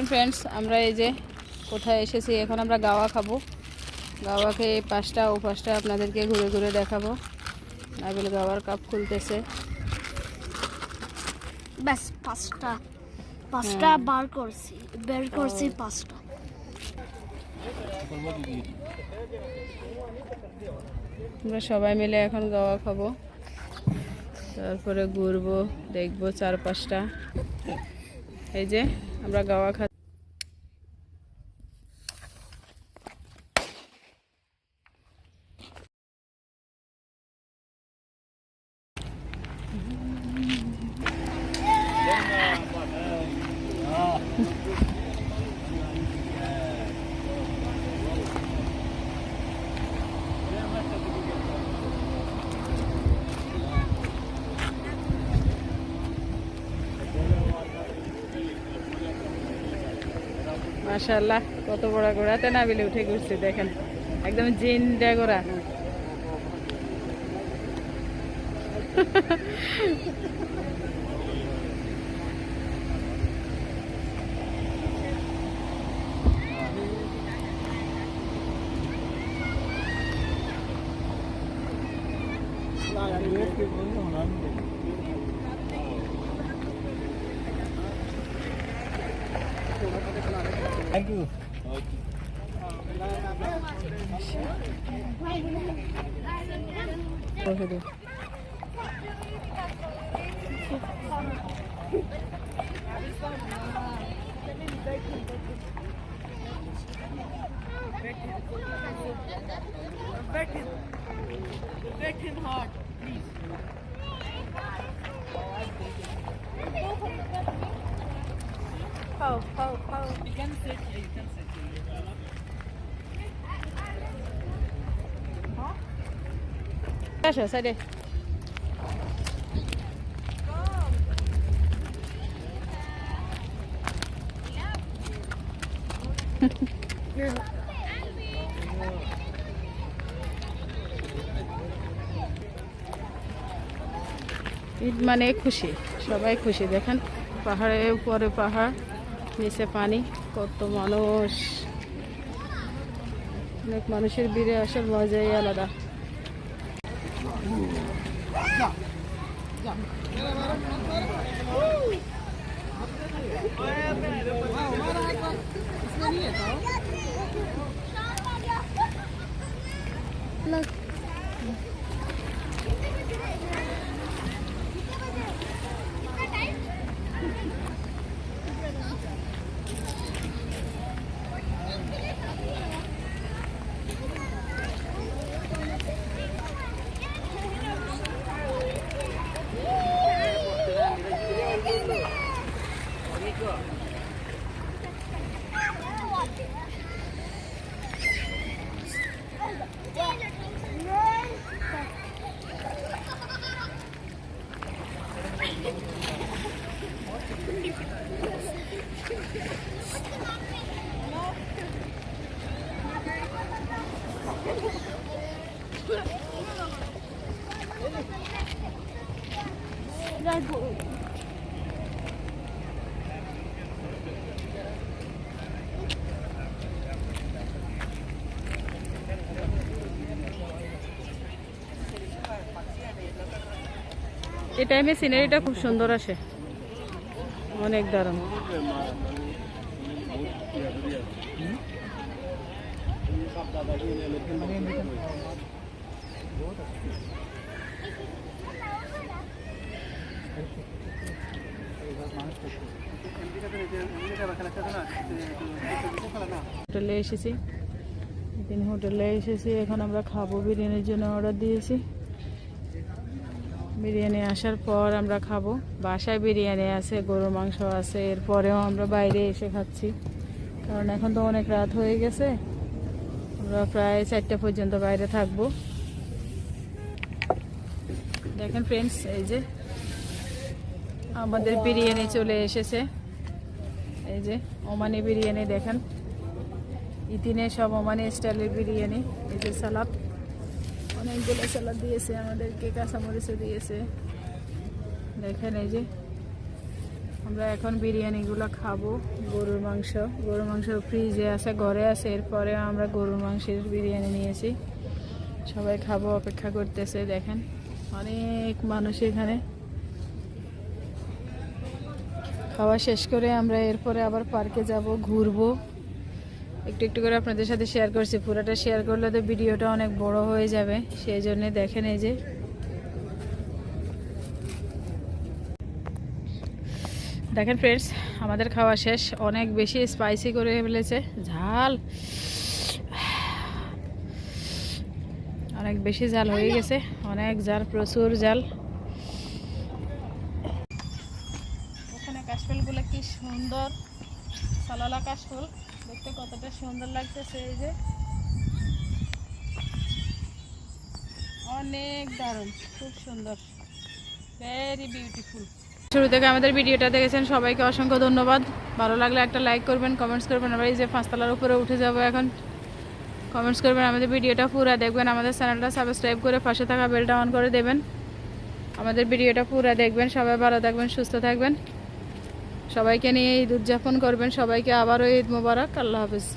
দেখেন ফ্রেন্ডস আমরা এই যে কোথায় এসেছি এখন আমরা গাওয়া খাব। গাওয়া খেয়ে এই পাশটা ও পাশটা আপনাদেরকে ঘুরে ঘুরে দেখাবো। নাবিল গাওয়ার কাপ খুলতেছে। ব্যাস পাঁচটা। পাঁচটা বার করছি বের করছি পাঁচটা। আমরা সবাই মিলে এখন গাওয়া খাব। তারপরে ঘুরবো দেখব চারপাশটা। এই যে আমরা গাওয়া খা মাশাল্লাহ কত বড় ঘোড়াতে না বিলে উঠে ঘুরছি দেখেন। একদম Thank you. Okay. Breaking heart. Ho, ho, ho. You can sit here, you can sit here. Huh? Sasha, sit there. Eid মানে খুশি, সবাই খুশি। দেখেন, পাহাড়ের উপরে পাহাড়, নিচে পানি, কত মানুষ। অনেক মানুষের ভিড়ে আসার মজাই আলাদা। এই টাইমে সিনারিটা খুব সুন্দর আসে। অনেক দারুণ। হোটেলে এসেছি। দিন হোটেলে এসেছি, এখন আমরা খাব বিরিয়ানির জন্য অর্ডার দিয়েছি। বিরিয়ানি আসার পর আমরা খাব। বাসায় বিরিয়ানি আছে, গরুর মাংস আছে, এরপরেও আমরা বাইরে এসে খাচ্ছি। কারণ এখন তো অনেক রাত হয়ে গেছে। আমরা প্রায় চারটে পর্যন্ত বাইরে থাকব। দেখেন ফ্রেন্ডস এই যে আমাদের বিরিয়ানি চলে এসেছে। এই যে ওমানি বিরিয়ানি দেখেন। ইতিনে সব ওমানি স্টাইলের বিরিয়ানি, এই যে সালাদ। অনেকগুলো সালাদ দিয়েছে আমাদেরকে, কাঁচামরিচও দিয়েছে। দেখেন এই যে, আমরা এখন বিরিয়ানিগুলো খাব, গরুর মাংস। গরুর মাংস ফ্রিজে আছে, ঘরে আছে, এরপরে আমরা গরুর মাংসের বিরিয়ানি নিয়েছি। সবাই খাব, অপেক্ষা করতেছে, দেখেন। অনেক মানুষ এখানে। খাওয়া শেষ করে আমরা এরপরে আবার পার্কে যাব, ঘুরবো। একটু একটু করে আপনাদের সাথে শেয়ার করছি, পুরোটা শেয়ার করলে তো ভিডিওটা অনেক বড় হয়ে যাবে, সেই জন্য দেখেন এই যে। দেখেন ফ্রেন্ডস আমাদের খাওয়া শেষ, অনেক বেশি স্পাইসি করে ফেলেছে, ঝাল। অনেক বেশি জাল হয়ে গেছে, অনেক জাল প্রচুর জাল এখানে কাশফুলগুলো কি সুন্দর। সালালা কাশফুল। দেখতে কতটা সুন্দর লাগতেছে এই যে। অনেক দারুণ, খুব সুন্দর। ভেরি বিউটিফুল শুরু থেকে আমাদের ভিডিওটা দেখেছেন, সবাইকে অসংখ্য ধন্যবাদ। ভালো লাগলে একটা লাইক করবেন কমেন্টস করবেন। আমরা এই যে পাঁচতলার উপরে উঠে যাব এখন। কমেন্টস করবেন, আমাদের ভিডিওটা পুরো দেখবেন। আমাদের চ্যানেলটা সাবস্ক্রাইব করে পাশে থাকা বেলটা অন করে দেবেন। আমাদের ভিডিওটা পুরো দেখবেন। সবাই ভালো থাকবেন, সুস্থ থাকবেন। সবাইকে নিয়ে ঈদ উদযাপন করবেন। সবাইকে আবারও ঈদ মোবারক। আল্লাহ হাফিজ।